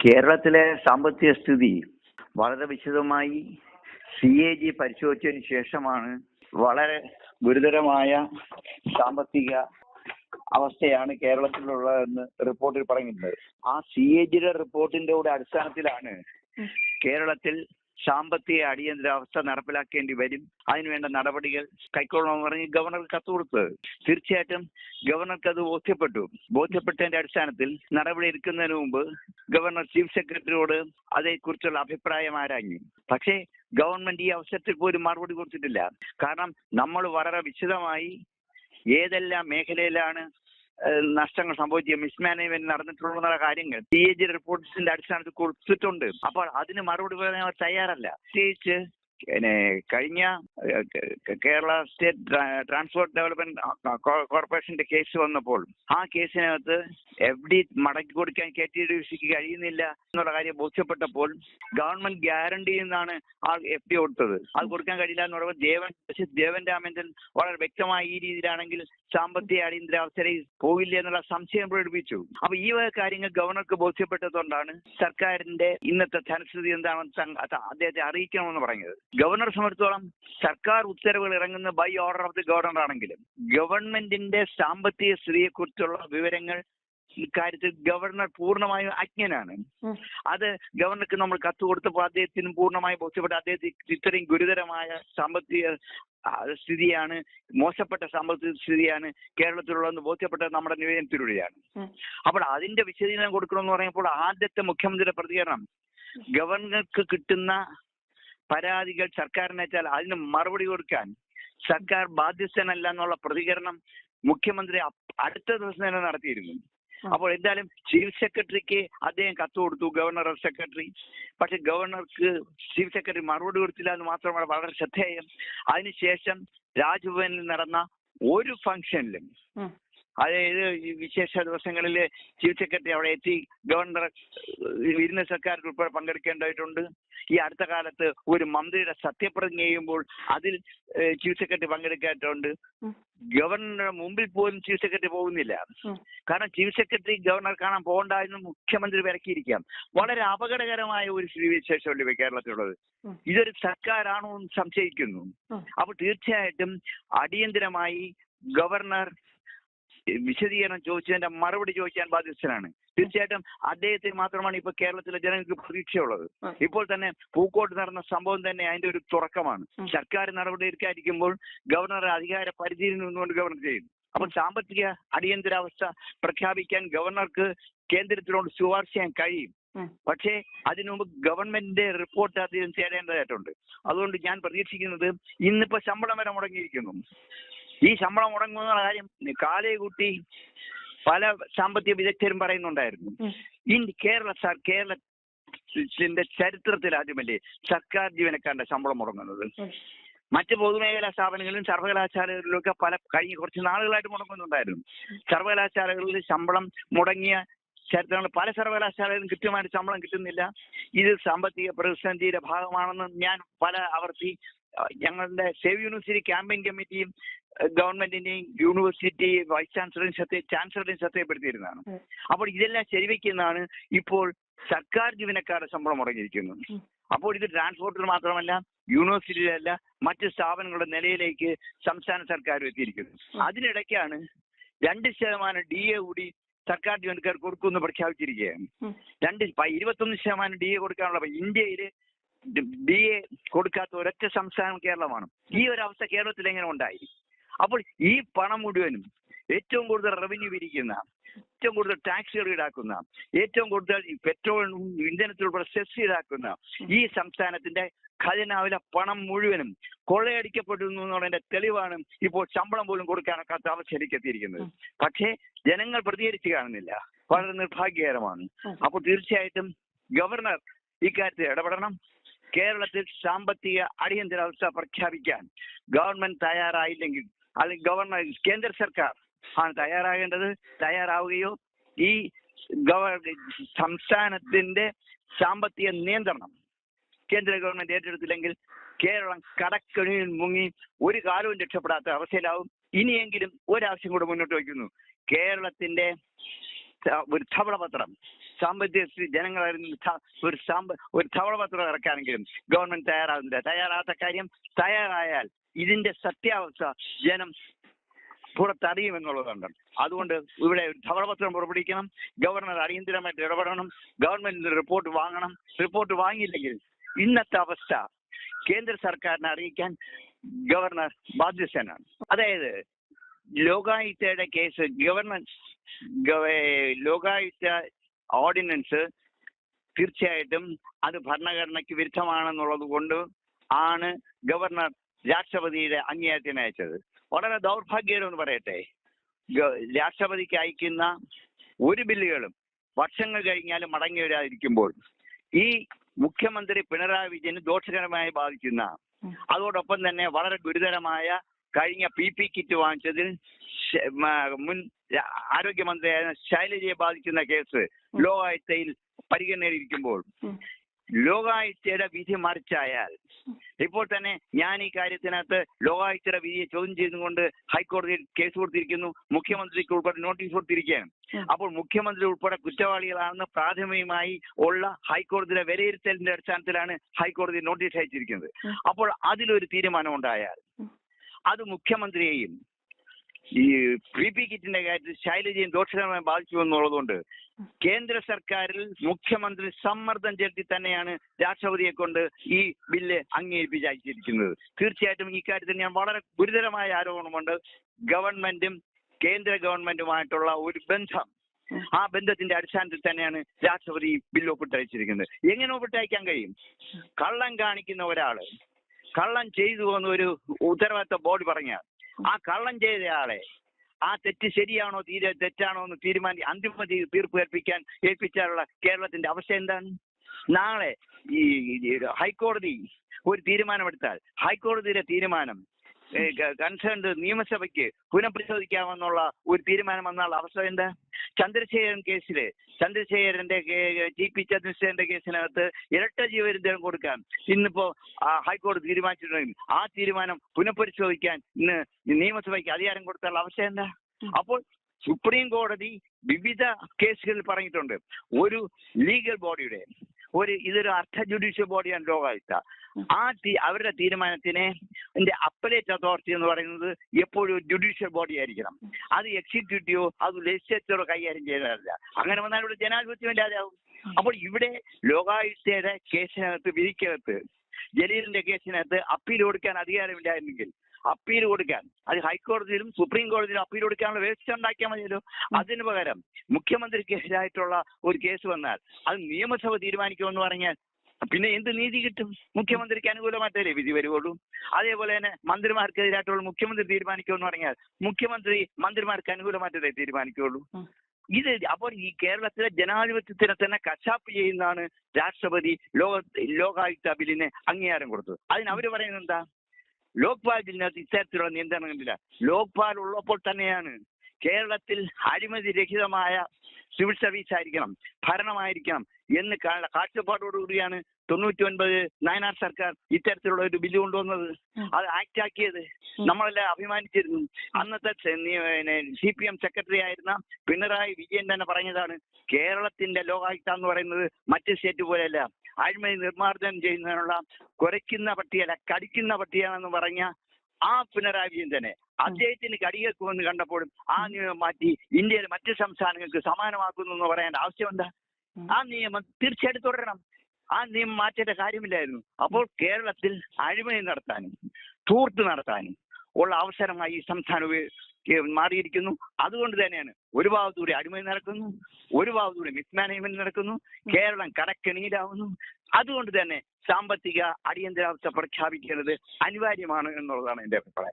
കേരളത്തിലെ സാമ്പത്തിക സ്ഥിതി വളരെ വിശദമായി സി എ ജി പരിശോധിച്ചതിന് ശേഷമാണ് വളരെ ഗുരുതരമായ സാമ്പത്തിക അവസ്ഥയാണ് കേരളത്തിലുള്ളതെന്ന് റിപ്പോർട്ടിൽ പറയുന്നത് ആ സി എ ജിയുടെ റിപ്പോർട്ടിന്റെ കൂടെ അടിസ്ഥാനത്തിലാണ് കേരളത്തിൽ സാമ്പത്തിക അടിയന്തരാവസ്ഥ നടപ്പിലാക്കേണ്ടി വരും. അതിനുവേണ്ട നടപടികൾ കൈക്കൊള്ളണമെന്ന് പറഞ്ഞ് ഗവർണർക്ക് കത്ത് കൊടുത്തത്. തീർച്ചയായിട്ടും ഗവർണർക്ക് അത് ബോധ്യപ്പെട്ടു. ബോധ്യപ്പെട്ടതിന്റെ അടിസ്ഥാനത്തിൽ നടപടി എടുക്കുന്നതിന് മുമ്പ് ഗവർണർ ചീഫ് സെക്രട്ടറിയോട് അതേക്കുറിച്ചുള്ള അഭിപ്രായം ആരാഞ്ഞു. പക്ഷേ ഗവൺമെന്റ് ഈ അവസരത്തിൽ പോലും മറുപടി കൊടുത്തിട്ടില്ല. കാരണം നമ്മൾ വളരെ വിശദമായി ഏതെല്ലാം മേഖലയിലാണ് നഷ്ടങ്ങൾ സംഭവിച്ച മിസ്മാനേജ്മെന്റ് നടന്നിട്ടുള്ള കാര്യങ്ങൾ. പി എ ജി റിപ്പോർട്ട്സിന്റെ അടിസ്ഥാനത്തിൽ കൊടുത്തിട്ടുണ്ട്. അപ്പോൾ അതിന് മറുപടി പറയാൻ അവർ തയ്യാറല്ല. പ്രത്യേകിച്ച് പിന്നെ കഴിഞ്ഞ കേരള സ്റ്റേറ്റ് ട്രാൻസ്പോർട്ട് ഡെവലപ്മെന്റ് കോർപ്പറേഷന്റെ കേസ് വന്നപ്പോൾ ആ കേസിനകത്ത് എഫ് ഡി മടക്കി കൊടുക്കാൻ കെ ടി ഡി സിക്ക് കഴിയുന്നില്ല എന്നുള്ള കാര്യം ബോധ്യപ്പെട്ടപ്പോൾ ഗവൺമെന്റ് ഗ്യാരണ്ടി എന്നാണ് ആ എഫ് ഡി കൊടുത്തത്. അത് കൊടുക്കാൻ കഴിയില്ല എന്ന് പറയുമ്പോൾ ദേവൻ ദേവൻ രാമേന്ദ്രൻ വളരെ വ്യക്തമായി ഈ രീതിയിലാണെങ്കിൽ സാമ്പത്തിക അടിയന്തരാവസ്ഥയിൽ പോകില്ല എന്നുള്ള സംശയം പ്രകടിപ്പിച്ചു. അപ്പൊ ഈ വക കാര്യങ്ങൾ ഗവർണർക്ക് ബോധ്യപ്പെട്ടതുകൊണ്ടാണ് സർക്കാരിന്റെ ഇന്നത്തെ ധനസ്ഥിതി എന്താണെന്ന് അദ്ദേഹത്തെ അറിയിക്കണമെന്ന് പറഞ്ഞത് ഗവർണർ സംബന്ധിച്ചോളം സർക്കാർ ഉത്തരവുകൾ ഇറങ്ങുന്ന by order of the governor ആണെങ്കിലും ഗവൺമെന്റിന്റെ സാമ്പത്തിക സ്ഥിതിയെക്കുറിച്ചുള്ള വിവരങ്ങൾ ഇക്കാര്യത്തിൽ ഗവർണർ പൂർണമായും അജ്ഞനാണ്. അത് ഗവർണർക്ക് നമ്മൾ കത്ത് കൊടുത്തപ്പോൾ അദ്ദേഹത്തിന് പൂർണമായി ബോധ്യപ്പെട്ട അദ്ദേഹത്തിന് ഇത്രയും ഗുരുതരമായ സാമ്പത്തിക സ്ഥിതിയാണ് മോശപ്പെട്ട സാമ്പത്തിക സ്ഥിതിയാണ് കേരളത്തിലുള്ളതെന്ന് ബോധ്യപ്പെട്ടത് നമ്മുടെ നിവേദനത്തിലൂടെയാണ് അപ്പോൾ അതിന്റെ വിശദീകരണം കൊടുക്കണമെന്ന് പറയുമ്പോൾ ആദ്യത്തെ മുഖ്യമന്ത്രിയുടെ പ്രതികരണം ഗവർണർക്ക് കിട്ടുന്ന പരാതികൾ സർക്കാരിനെ വെച്ചാൽ അതിന് മറുപടി കൊടുക്കാൻ സർക്കാർ ബാധ്യസ്ഥനല്ല എന്നുള്ള പ്രതികരണം മുഖ്യമന്ത്രി അടുത്ത ദിവസം തന്നെ നടത്തിയിരുന്നു. അപ്പോൾ എന്തായാലും ചീഫ് സെക്രട്ടറിക്ക് അദ്ദേഹം കത്ത് കൊടുത്തു ഗവർണർ സെക്രട്ടറി. പക്ഷെ ഗവർണർക്ക് ചീഫ് സെക്രട്ടറി മറുപടി കൊടുത്തില്ല എന്ന് മാത്രമാണ് വളരെ ശ്രദ്ധേയം. അതിനുശേഷം രാജ്ഭവനിൽ നടന്ന ഒരു ഫംഗ്ഷനിലും. അതായത് ഈ വിശേഷ ദിവസങ്ങളിൽ ചീഫ് സെക്രട്ടറി അവിടെ എത്തി ഗവർണർ വിരുന്ന സർക്കാർ ഉൾപ്പെടെ പങ്കെടുക്കേണ്ടതായിട്ടുണ്ട്. ഈ അടുത്ത കാലത്ത് ഒരു മന്ത്രിയുടെ സത്യപ്രതിജ്ഞ ചെയ്യുമ്പോൾ അതിൽ ചീഫ് സെക്രട്ടറി പങ്കെടുക്കേണ്ടതുണ്ട് ഉം. ഗവർണറുടെ മുമ്പിൽ പോലും ചീഫ് സെക്രട്ടറി പോകുന്നില്ല. കാരണം ചീഫ് സെക്രട്ടറി ഗവർണർ കാണാൻ പോകണ്ട എന്ന് മുഖ്യമന്ത്രി വിലക്കിയിരിക്കാം വളരെ അപകടകരമായ ഒരു സ്ഥിതിവിശേഷമല്ലേ കേരളത്തിലുള്ളത്. ഇതൊരു സർക്കാരാണോ എന്ന് സംശയിക്കുന്നു. അപ്പൊ അപ്പോൾ തീർച്ചയായിട്ടും അടിയന്തിരമായി ഗവർണർ വിശദീകരണം ചോദിച്ചതിന്റെ മറുപടി ചോദിക്കാൻ ബാധ്യസ്ഥനാണ്. തീർച്ചയായിട്ടും അദ്ദേഹത്തിന് മാത്രമാണ് ഇപ്പൊ കേരളത്തിലെ ജനങ്ങൾക്ക് പ്രതീക്ഷയുള്ളത്. ഇപ്പോൾ തന്നെ പൂക്കോട്ട് നടന്ന സംഭവം തന്നെ അതിന്റെ ഒരു തുറക്കമാണ് സർക്കാർ നടപടി എടുക്കാതിരിക്കുമ്പോൾ ഗവർണർ അധികാര പരിധിയിൽ നിന്നുകൊണ്ട് ഗവർണർ ചെയ്യുന്നു അപ്പോൾ സാമ്പത്തിക അടിയന്തരാവസ്ഥ പ്രഖ്യാപിക്കാൻ ഗവർണർക്ക് കേന്ദ്രത്തിനോട് ശുപാർശ ചെയ്യാൻ കഴിയും. പക്ഷേ അതിനുമുമ്പ് ഗവൺമെന്റിന്റെ റിപ്പോർട്ട് അദ്ദേഹം തേടേണ്ടതായിട്ടുണ്ട് അതുകൊണ്ട് ഞാൻ പ്രതീക്ഷിക്കുന്നത് ഇന്നിപ്പോ ശമ്പളം വരെ മുടങ്ങിയിരിക്കുന്നു. ഈ ശമ്പളം മുടങ്ങുന്ന കാര്യം കാലയെ കൂട്ടി പല സാമ്പത്തിക വിദഗ്ധരും പറയുന്നുണ്ടായിരുന്നു. ഇൻ കേരള സർ കേരളത്തിന്റെ ചരിത്രത്തിൽ ആദ്യമല്ലേ സർക്കാർ ജീവനക്കാരുടെ ശമ്പളം മുടങ്ങുന്നത്. മറ്റ് പൊതുമേഖലാ സ്ഥാപനങ്ങളിലും സർവകലാശാലകളിലൊക്കെ പല കഴിഞ്ഞ കുറച്ച് നാളുകളായിട്ട് മുടങ്ങുന്നുണ്ടായിരുന്നു സർവകലാശാലകളിൽ ശമ്പളം മുടങ്ങിയ ചരിത്രങ്ങൾ പല സർവകലാശാലകളിലും കൃത്യമായിട്ട് ശമ്പളം കിട്ടുന്നില്ല ഇത് സാമ്പത്തിക പ്രതിസന്ധിയുടെ ഭാഗമാണെന്ന് ഞാൻ പല ആവർത്തി ഞങ്ങളുടെ സേവ് യൂണിവേഴ്സിറ്റി ക്യാമ്പയിൻ കമ്മിറ്റിയും ഗവൺമെന്റിന്റെയും യൂണിവേഴ്സിറ്റി വൈസ് ചാൻസലറിനെയും ശ്രദ്ധ ചാൻസലറിനെയും ശ്രദ്ധയപ്പെടുത്തിയിരുന്നതാണ്. അപ്പോൾ ഇതെല്ലാം ശരിവെക്കുന്നതാണ് ഇപ്പോൾ സർക്കാർ ജീവനക്കാരുടെ ശമ്പളം മുടങ്ങിയിരിക്കുന്നത് അപ്പോൾ ഇത് ട്രാൻസ്പോർട്ടിൽ മാത്രമല്ല യൂണിവേഴ്സിറ്റിയിലല്ല മറ്റ് സ്ഥാപനങ്ങളുടെ നിലയിലേക്ക് സംസ്ഥാന സർക്കാർ എത്തിയിരിക്കുന്നു. അതിനിടയ്ക്കാണ് രണ്ട് ശതമാനം ഡി എ കൂടി സർക്കാർ ജീവനക്കാർ കൊടുക്കുമെന്ന് പ്രഖ്യാപിച്ചിരിക്കുകയാണ്. രണ്ട് ഇരുപത്തൊന്ന് ശതമാനം ഡി എ കൊടുക്കാനുള്ള ഇന്ത്യയിൽ ഡി എ കൊടുക്കാത്ത ഒരൊറ്റ സംസ്ഥാനം കേരളമാണ്. ഈ ഒരു അവസ്ഥ കേരളത്തിൽ എങ്ങനെ ഉണ്ടായി? അപ്പോൾ ഈ പണം മുഴുവനും ഏറ്റവും കൂടുതൽ റവന്യൂ പിരിക്കുന്ന ഏറ്റവും കൂടുതൽ ടാക്സ് ഈടാക്കുന്ന ഏറ്റവും കൂടുതൽ പെട്രോൾ ഇന്ധനത്തിലുൾപ്പെടെ സെസ് ഈടാക്കുന്ന ഈ സംസ്ഥാനത്തിന്റെ ഖജനാവിലെ പണം മുഴുവനും കൊള്ളയടിക്കപ്പെടുന്നു എന്നുള്ളതിന്റെ തെളിവാണ് ഇപ്പോൾ ശമ്പളം പോലും കൊടുക്കാനൊക്കാത്ത അവസ്ഥയിലേക്ക് എത്തിയിരിക്കുന്നത്. പക്ഷേ ജനങ്ങൾ പ്രതികരിച്ചു കാണുന്നില്ല. വളരെ നിർഭാഗ്യകരമാണ്. അപ്പോൾ തീർച്ചയായിട്ടും ഗവർണർ ഇക്കാര്യത്തിൽ ഇടപെടണം. കേരളത്തിൽ സാമ്പത്തിക അടിയന്തരാവസ്ഥ പ്രഖ്യാപിക്കാൻ ഗവൺമെന്റ് തയ്യാറായില്ലെങ്കിൽ അല്ലെങ്കിൽ ഗവർണർ കേന്ദ്ര സർക്കാർ ആണ് തയ്യാറാകേണ്ടത്. തയ്യാറാവുകയോ ഈ ഗവ സംസ്ഥാനത്തിന്റെ സാമ്പത്തിക നിയന്ത്രണം കേന്ദ്ര ഗവൺമെന്റ് ഏറ്റെടുത്തില്ലെങ്കിൽ കേരളം കടക്കെണിയിൽ മുങ്ങി ഒരു കാലവും രക്ഷപ്പെടാത്ത അവസ്ഥയിലാവും. ഇനിയെങ്കിലും ഒരാവശ്യം കൂടെ മുന്നോട്ട് വയ്ക്കുന്നു. കേരളത്തിന്റെ ഒരു ധവളപത്രം സാമ്പത്തിക ജനങ്ങൾ ഒരു സാമ്പ ഒരു ധവളപത്രം ഇറക്കാനെങ്കിലും ഗവൺമെന്റ് തയ്യാറാകുന്നില്ല. തയ്യാറാത്ത കാര്യം തയ്യാറായാൽ ഇതിന്റെ സത്യാവസ്ഥ ജനം പുറത്തറിയുമെന്നുള്ളതുണ്ട് അതുകൊണ്ട് ഇവിടെ ധവളപത്രം പുറപ്പെടുവിക്കണം ഗവർണർ അടിയന്തരമായിട്ട് ഇടപെടണം ഗവൺമെന്റിന് റിപ്പോർട്ട് വാങ്ങണം. റിപ്പോർട്ട് വാങ്ങിയില്ലെങ്കിൽ ഇന്നത്തെ അവസ്ഥ കേന്ദ്ര സർക്കാരിനെ അറിയിക്കാൻ ഗവർണർ ബാധ്യസ്ഥനാണ്. അതായത് ലോകായുക്തയുടെ കേസ് ഗവർണൻസ് ഗവ- ലോകായുക്ത ഓർഡിനൻസ് തീർച്ചയായിട്ടും അത് ഭരണഘടനയ്ക്ക് വിരുദ്ധമാണെന്നുള്ളത് കൊണ്ട് ആണ് ഗവർണർ രാഷ്ട്രപതിയുടെ അംഗീകാരത്തിന് അയച്ചത്. വളരെ ദൗർഭാഗ്യകരമെന്ന് പറയട്ടെ. രാഷ്ട്രപതിക്ക് അയക്കുന്ന ഒരു ബില്ലുകളും വർഷങ്ങൾ കഴിഞ്ഞാലും മടങ്ങി വരാതിരിക്കുമ്പോൾ ഈ മുഖ്യമന്ത്രി പിണറായി വിജയന് ദോഷകരമായി ബാധിക്കുന്ന അതോടൊപ്പം തന്നെ വളരെ ഗുരുതരമായ കഴിഞ്ഞ പി പി കിറ്റ് വാങ്ങിച്ചതിൽ മുൻ ആരോഗ്യമന്ത്രിയായ ശൈലജയെ ബാധിക്കുന്ന കേസ് ലോകായുക്തയിൽ പരിഗണനയിലിരിക്കുമ്പോൾ ലോകായുക്തയുടെ വിധി മറിച്ചായാൽ ഇപ്പോൾ തന്നെ ഞാൻ ഈ കാര്യത്തിനകത്ത് ലോകായുക്തയുടെ വിധിയെ ചോദ്യം ചെയ്തുകൊണ്ട് ഹൈക്കോടതിയിൽ കേസ് കൊടുത്തിരിക്കുന്നു മുഖ്യമന്ത്രിക്ക് ഉൾപ്പെടെ നോട്ടീസ് കൊടുത്തിരിക്കുകയാണ്. അപ്പോൾ മുഖ്യമന്ത്രി ഉൾപ്പെടെ കുറ്റവാളികളാണെന്ന് പ്രാഥമികമായി ഉള്ള ഹൈക്കോടതിയുടെ വിലയിരുത്തലിന്റെ അടിസ്ഥാനത്തിലാണ് ഹൈക്കോടതി നോട്ടീസ് അയച്ചിരിക്കുന്നത്. അപ്പോൾ അതിലൊരു തീരുമാനം ഉണ്ടായാൽ അത് മുഖ്യമന്ത്രിയെയും ഈ പി പി കിറ്റിന്റെ കാര്യത്തിൽ ശൈലജയും ദോഷകരമായി ബാധിച്ചു എന്നുള്ളതുകൊണ്ട് കേന്ദ്ര സർക്കാരിൽ മുഖ്യമന്ത്രി സമ്മർദ്ദം ചെലുത്തി തന്നെയാണ് രാഷ്ട്രപതിയെ കൊണ്ട് ഈ ബില്ല് അംഗീകരിപ്പിച്ച് അയച്ചിരിക്കുന്നത് തീർച്ചയായിട്ടും ഇക്കാര്യത്തിൽ കാര്യത്തിൽ ഞാൻ വളരെ ഗുരുതരമായ ആരോപണമുണ്ട്. ഗവൺമെന്റും കേന്ദ്ര ഗവൺമെന്റുമായിട്ടുള്ള ഒരു ബന്ധം ആ ബന്ധത്തിന്റെ അടിസ്ഥാനത്തിൽ തന്നെയാണ് രാഷ്ട്രപതി ബില്ല് ഒപ്പിട്ടയച്ചിരിക്കുന്നത്. എങ്ങനെ ഒപ്പിട്ടയക്കാൻ കഴിയും? കള്ളം കാണിക്കുന്ന ഒരാൾ കള്ളം ചെയ്തു എന്ന് ഒരു ഉത്തരവാദിത്ത ബോർഡ് പറഞ്ഞാൽ ആ കള്ളം ചെയ്തയാളെ ആ തെറ്റ് ശരിയാണോ തീരെ തെറ്റാണോ എന്ന് തീരുമാനി അന്തിമ തീർപ്പ് ഏൽപ്പിക്കാൻ ഏൽപ്പിച്ചാലുള്ള കേരളത്തിന്റെ അവസ്ഥ എന്താണ്? നാളെ ഈ ഹൈക്കോടതി ഒരു തീരുമാനമെടുത്താൽ ഹൈക്കോടതിയുടെ തീരുമാനം കൺസേൺഡ് നിയമസഭയ്ക്ക് പുനഃപരിശോധിക്കാമെന്നുള്ള ഒരു തീരുമാനം വന്നാൽ അവസ്ഥ എന്താ? ചന്ദ്രശേഖരൻ കേസിൽ ചന്ദ്രശേഖരന്റെ ടി പി ചന്ദ്രശേഖരന്റെ കേസിനകത്ത് ഇരട്ട ജീവരുദ്ധം കൊടുക്കാൻ ഇന്നിപ്പോ ഹൈക്കോടതി തീരുമാനിച്ചിട്ടുണ്ടെങ്കിൽ ആ തീരുമാനം പുനഃപരിശോധിക്കാൻ ഇന്ന് നിയമസഭയ്ക്ക് അധികാരം കൊടുത്താൽ അവസ്ഥ എന്താ? അപ്പോൾ സുപ്രീം കോടതി വിവിധ കേസുകളിൽ പറഞ്ഞിട്ടുണ്ട്. ഒരു ലീഗൽ ബോഡിയുടെ ഒരു ഇതൊരു അർദ്ധ ജുഡീഷ്യൽ ബോഡിയാണ് ലോകായുക്ത. ആ തീ അവരുടെ തീരുമാനത്തിനെ എന്റെ അപ്പലേറ്റ് അതോറിറ്റി എന്ന് പറയുന്നത് എപ്പോഴും ഒരു ജുഡീഷ്യൽ ബോഡി ആയിരിക്കണം. അത് എക്സിക്യൂട്ടീവോ അത് ലെജിസ്ലേച്ചറോ കൈകാര്യം ചെയ്യുന്നതല്ല. അങ്ങനെ വന്നാൽ ഇവിടെ ജനാധിപത്യം ഇല്ലാതാവും അപ്പോൾ ഇവിടെ ലോകായുക്തയുടെ കേസിനകത്ത് വിധിക്കകത്ത് ജലീലിന്റെ കേസിനകത്ത് അപ്പീൽ കൊടുക്കാൻ അധികാരമില്ലായിരുന്നെങ്കിൽ അപ്പീൽ കൊടുക്കാൻ. അത് ഹൈക്കോടതിയിലും സുപ്രീം കോടതിയിലും അപ്പീൽ കൊടുക്കാനുള്ള വ്യവസ്ഥ ഉണ്ടാക്കിയാൽ മതിയല്ലോ. അതിന് പകരം മുഖ്യമന്ത്രിക്കെതിരായിട്ടുള്ള ഒരു കേസ് വന്നാൽ അത് നിയമസഭ തീരുമാനിക്കുമെന്ന് പറഞ്ഞാൽ പിന്നെ എന്ത് നീതി കിട്ടും? മുഖ്യമന്ത്രിക്ക് അനുകൂലമായിട്ടല്ലേ വിധി വരുവുള്ളൂ? അതേപോലെ തന്നെ മന്ത്രിമാർക്കെതിരായിട്ടുള്ള മുഖ്യമന്ത്രി തീരുമാനിക്കുമെന്ന് പറഞ്ഞാൽ മുഖ്യമന്ത്രി മന്ത്രിമാർക്ക് അനുകൂലമായിട്ടല്ലേ തീരുമാനിക്കുള്ളൂ ഇത് അപ്പോൾ ഈ കേരളത്തിലെ ജനാധിപത്യത്തിനെ തന്നെ കശാപ്പ് ചെയ്യുന്നതാണ് രാഷ്ട്രപതി ലോക ലോകായുക്ത ബില്ലിന് അംഗീകാരം കൊടുത്തത്. അതിന് അവർ പറയുന്നത് എന്താ? ലോക്പാൽ ബില്ലിനകത്ത് ഇത്തരത്തിലുള്ള നിയന്ത്രണങ്ങളില്ല ലോക്പാൽ ഉള്ളപ്പോൾ തന്നെയാണ് കേരളത്തിൽ അഴിമതി രഹിതമായ സിവിൽ സർവീസ് ആയിരിക്കണം ഭരണമായിരിക്കണം എന്ന് കാഴ്ചപ്പാടോടുകൂടിയാണ് തൊണ്ണൂറ്റി ഒൻപത് നയനാർ സർക്കാർ ഇത്തരത്തിലുള്ള ഒരു ബില്ല് കൊണ്ടുവന്നത്. അത് ആക്ട് ആക്കിയത്. നമ്മളെല്ലാം അഭിമാനിച്ചിരുന്നു. അന്നത്തെ സി പി എം സെക്രട്ടറി ആയിരുന്ന പിണറായി വിജയൻ തന്നെ പറഞ്ഞതാണ് കേരളത്തിന്റെ ലോകായുക്ത എന്ന് പറയുന്നത് മറ്റ് സ്റ്റേറ്റ് പോലെയല്ല. അഴിമതി നിർമ്മാർജനം ചെയ്യുന്നതിനുള്ള കുറയ്ക്കുന്ന പട്ടിയല്ല കടിക്കുന്ന പട്ടിയാണെന്ന് പറഞ്ഞ ആ പിണറായി വിജയൻ തന്നെ. അദ്ദേഹത്തിന് കടിയേക്കുമെന്ന് കണ്ടപ്പോഴും ആ നിയമം മാറ്റി ഇന്ത്യയിലെ മറ്റു സംസ്ഥാനങ്ങൾക്ക് സമാനമാക്കുന്നു എന്ന് പറയേണ്ട ആവശ്യമെന്താ ആ നിയമം തീർച്ചയായിട്ടും തുടരണം. ആ നിയമം മാറ്റേണ്ട കാര്യമില്ലായിരുന്നു. അപ്പോൾ കേരളത്തിൽ അഴിമതി നടത്താനും തൂർത്ത് നടത്താനും ഉള്ള അവസരമായി ഈ സംസ്ഥാനം മാറിയിരിക്കുന്നു. അതുകൊണ്ട് തന്നെയാണ് ഒരു ഭാഗത്തൂടെ അടിമതി നടക്കുന്നു ഒരു ഭാഗത്തൂടെ മിസ്മാനേജ്മെന്റ് നടക്കുന്നു കേരളം കടക്കെണിയിലാവുന്നു. അതുകൊണ്ട് തന്നെ സാമ്പത്തിക അടിയന്തരാവസ്ഥ പ്രഖ്യാപിക്കേണ്ടത് അനിവാര്യമാണ് എന്നുള്ളതാണ് എന്റെ അഭിപ്രായം.